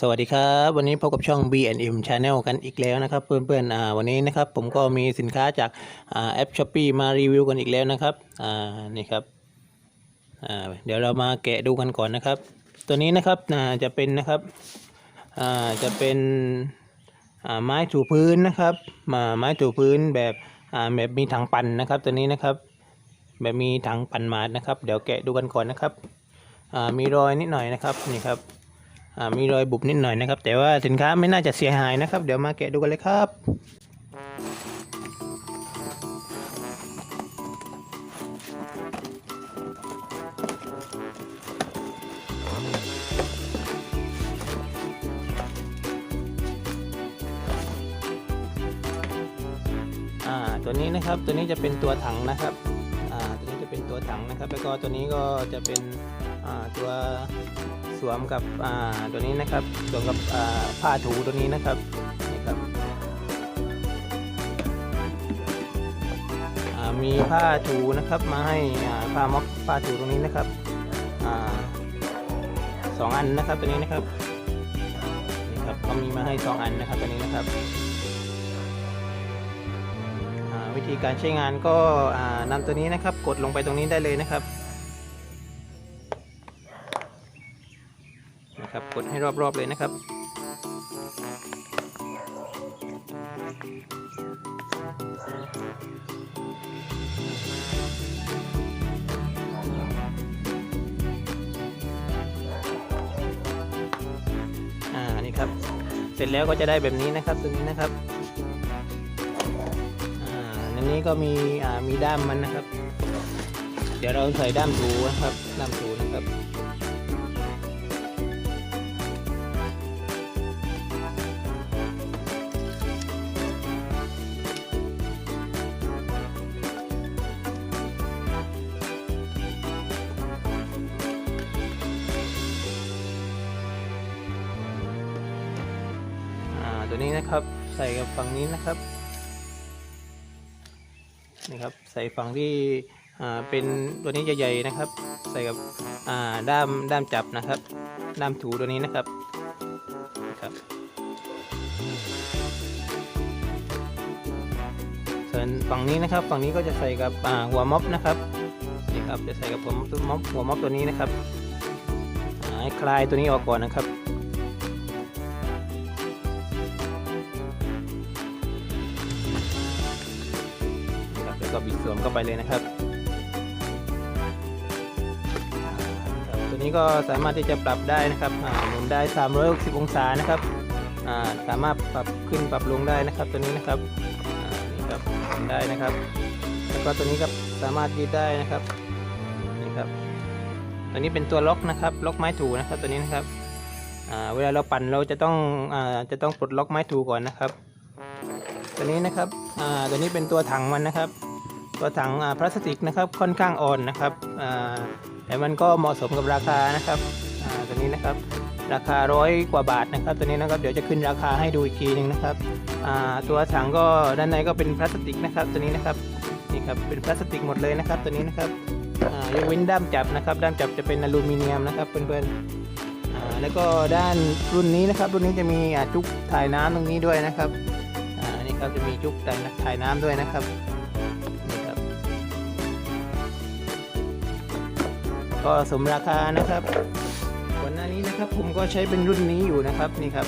สวัสดีครับ วันนี้พบกับช่อง B&M Channel กันอีกแล้วนะครับ เพื่อนๆอ่าวันนี้นะครับผมก็มีสินค้าจากอ่าแอป Shopee มารีวิวกันอีกแล้วนะครับอ่านี่ครับอ่าเดี๋ยวเรามาแกะดูกันก่อนนะครับ ตัวนี้นะครับอ่าจะเป็นนะครับอ่าจะเป็นอ่าไม้ถูพื้นนะครับมาไม้ถูพื้นแบบอ่าแบบมีถังปั่นนะครับ ตัวนี้นะครับ แบบมีถังปั่นมาดนะครับ เดี๋ยวแกะดูกันก่อนนะครับอ่ามีรอยนิดหน่อยนะครับนี่ครับ มีรอยบุบนิดหน่อยนะครับ แต่ว่าสินค้าไม่น่าจะเสียหายนะครับ เดี๋ยวมาแกะดูกันเลยครับอ่าตัวนี้นะครับตัวนี้จะเป็นตัวถังนะครับอ่าตัวนี้จะเป็นตัวถังนะครับ แล้วก็ตัวนี้ก็จะเป็นอ่าตัว สวมกับตัวนี้นะครับสวมกับผ้าถูตัวนี้นะครับนี่ครับมีผ้าถูนะครับมาให้ผ้าม็อกผ้าถูตรงนี้นะครับสองอันนะครับตัวนี้นะครับนี่ครับเขามีมาให้สองอันนะครับตัวนี้นะครับวิธีการใช้งานก็อ่านำตัวนี้นะครับ กดลงไปตรงนี้ได้เลยนะครับ นะครับกดให้รอบๆเลยนะครับ อ่านี่ครับ เสร็จแล้วก็จะได้แบบนี้นะครับตัวนี้นะครับอ่าในนี้ก็มีอ่ามีด้ามมันนะครับ เดี๋ยวเราใส่ด้ามถูนะครับด้ามถูนะครับ ตัวนี้นะครับ ใส่กับฝั่งนี้นะครับนี่ครับใส่ฝั่งที่อ่าเป็นตัวนี้ใหญ่ๆนะครับ ใส่กับอ่าด้ามด้ามจับนะครับ ด้ามถูตัวนี้นะครับนะครับส่วนฝั่งนี้นะครับ ฝั่งนี้ก็จะใส่กับอ่าหัวม็อบนะครับนี่ครับจะใส่กับหัวม็อบหัวม็อบตัวนี้นะครับให้คลายตัวนี้ออกก่อนนะครับ ก็บิดสวมเข้าไปเลยนะครับ ตัวนี้ก็สามารถที่จะปรับได้นะครับหมุนได้ 360 องศานะครับสามารถปรับขึ้นปรับลงได้นะครับตัวนี้นะครับนี่ครับได้นะครับ แล้วก็ตัวนี้ก็สามารถยืดได้นะครับนี่ครับ ตัวนี้เป็นตัวล็อกนะครับ ล็อกไม้ถูนะครับตัวนี้นะครับเวลาเราปั่นเราจะต้องอจะต้องปลดล็อกไม้ถูก่อนนะครับ ตัวนี้นะครับตัวนี้เป็นตัวถังมันนะครับ ตัวถังพลาสติกนะครับค่อนข้างอ่อนนะครับแต่มันก็เหมาะสมกับราคานะครับตัวนี้นะครับราคาร้อยกว่าบาทนะครับ ตัวนี้นะครับเดี๋ยวจะขึ้นราคาให้ดูอีกทีหนึงนะครับตัวถังก็ด้านในก็เป็นพลาสติกนะครับตัวนี้นะครับนี่ครับเป็นพลาสติกหมดเลยนะครับ ตัวนี้นะครับยกเว้นด้ามจับนะครับ ด้ามจับจะเป็นอลูมิเนียมนะครับเพื่อนๆแล้วก็ด้านรุ่นนี้นะครับ รุ่นนี้จะมีจุกถ่ายน้ำตรงนี้ด้วยนะครับนี่ครับจะมีจุกถ่ายถ่ายน้ำด้วยนะครับ ก็สมราคานะครับก่อนหน้านี้นะครับผมก็ใช้เป็นรุ่นนี้อยู่นะครับนี่ครับ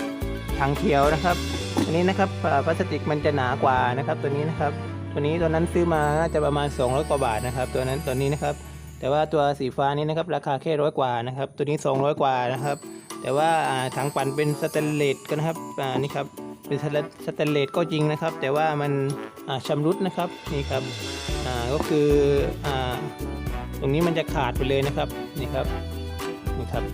ถังเขียวนะครับ อันนี้นะครับพลาสติกมันจะหนากว่านะครับ ตัวนี้นะครับ ตัวนี้ตัวนั้นซื้อมาน่าจะประมาณ 200 กว่าบาทนะครับ ตัวนั้นตัวนี้นะครับ แต่ว่าตัวสีฟ้านี้นะครับราคาแค่ร้อยกว่านะครับ ตัวนี้ 200 กว่านะครับ แต่ว่าถังปั่นเป็นสแตนเลสกันนะครับอ่านี่ครับเป็นสแตนเลสก็จริงนะครับ แต่ว่ามันอ่าชำรุดนะครับนี่ครับอ่าก็คืออ่า ตรงนี้มันจะขาดไปเลยนะครับนี่ครับนี่ครับ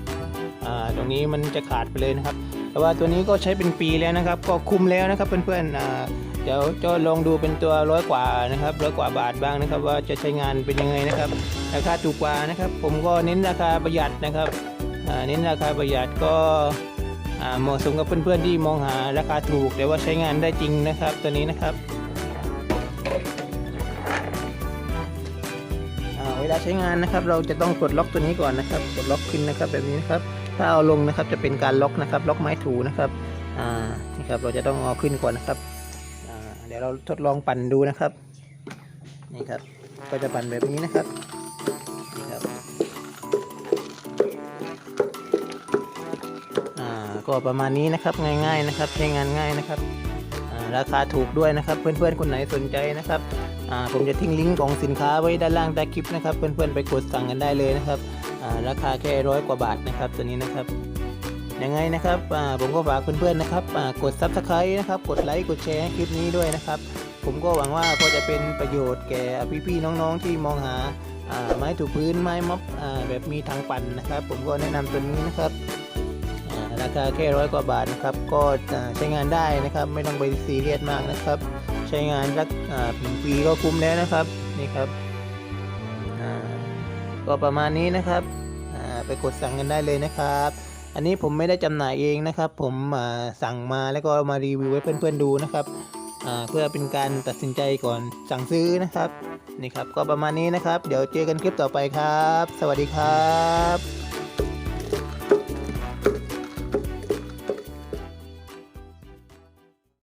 ตรงนี้มันจะขาดไปเลยนะครับ แต่ว่าตัวนี้ก็ใช้เป็นปีแล้วนะครับ ก็คุ้มแล้วนะครับเพื่อนๆเดี๋ยวจะลองดูเป็นตัวร้อยกว่านะครับร้อยกว่าบาทบ้างนะครับ ว่าจะใช้งานเป็นยังไงนะครับ ราคาถูกกว่านะครับ ผมก็เน้นราคาประหยัดนะครับเน้นราคาประหยัดก็เหมาะสมกับเพื่อนๆที่มองหาราคาถูก แต่ว่าใช้งานได้จริงนะครับตัวนี้นะครับ เวลาใช้งานนะครับ เราจะต้องกดล็อกตัวนี้ก่อนนะครับ กดล็อกขึ้นนะครับ แบบนี้นะครับ ถ้าเอาลงนะครับจะเป็นการล็อกนะครับ ล็อกไม้ถูนะครับ อ่า นี่ครับ เราจะต้องเอาขึ้นก่อนนะครับ อ่า เดี๋ยวเราทดลองปั่นดูนะครับ นี่ครับ ก็จะปั่นแบบนี้นะครับนี่ครับ อ่า ก็ประมาณนี้นะครับ ง่ายๆนะครับ ใช้งานง่ายนะครับ ราคาถูกด้วยนะครับ เพื่อนๆคนไหนสนใจนะครับผมจะทิ้งลิงก์ของสินค้าไว้ด้านล่างใต้คลิปนะครับ เพื่อนๆไปกดสั่งกันได้เลยนะครับราคาแค่ร้อยกว่าบาทนะครับตัวนี้นะครับยังไงนะครับผมก็ฝากเพื่อนๆนะครับกด subscribe นะครับ กดไลค์กดแชร์คลิปนี้ด้วยนะครับ ผมก็หวังว่าก็จะเป็นประโยชน์แก่พี่ๆน้องๆที่มองหาไม้ถูพื้นไม้ม็อบแบบมีทางปั่นนะครับ ผมก็แนะนำตัวนี้นะครับ ราคาแค่ร้อยกว่าบาทนะครับ ก็ใช้งานได้นะครับ ไม่ต้องไปซีเรียสมากนะครับ ใช้งานสักอ่าถึงปีก็คุ้มแล้วนะครับนี่ครับก็ประมาณนี้นะครับไปกดสั่งกันได้เลยนะครับ อันนี้ผมไม่ได้จำหน่ายเองนะครับ ผมสั่งมาแล้วก็มารีวิวให้เพื่อนๆดูนะครับเพื่อเป็นการตัดสินใจก่อนสั่งซื้อนะครับนี่ครับก็ประมาณนี้นะครับ เดี๋ยวเจอกันคลิปต่อไปครับ สวัสดีครับ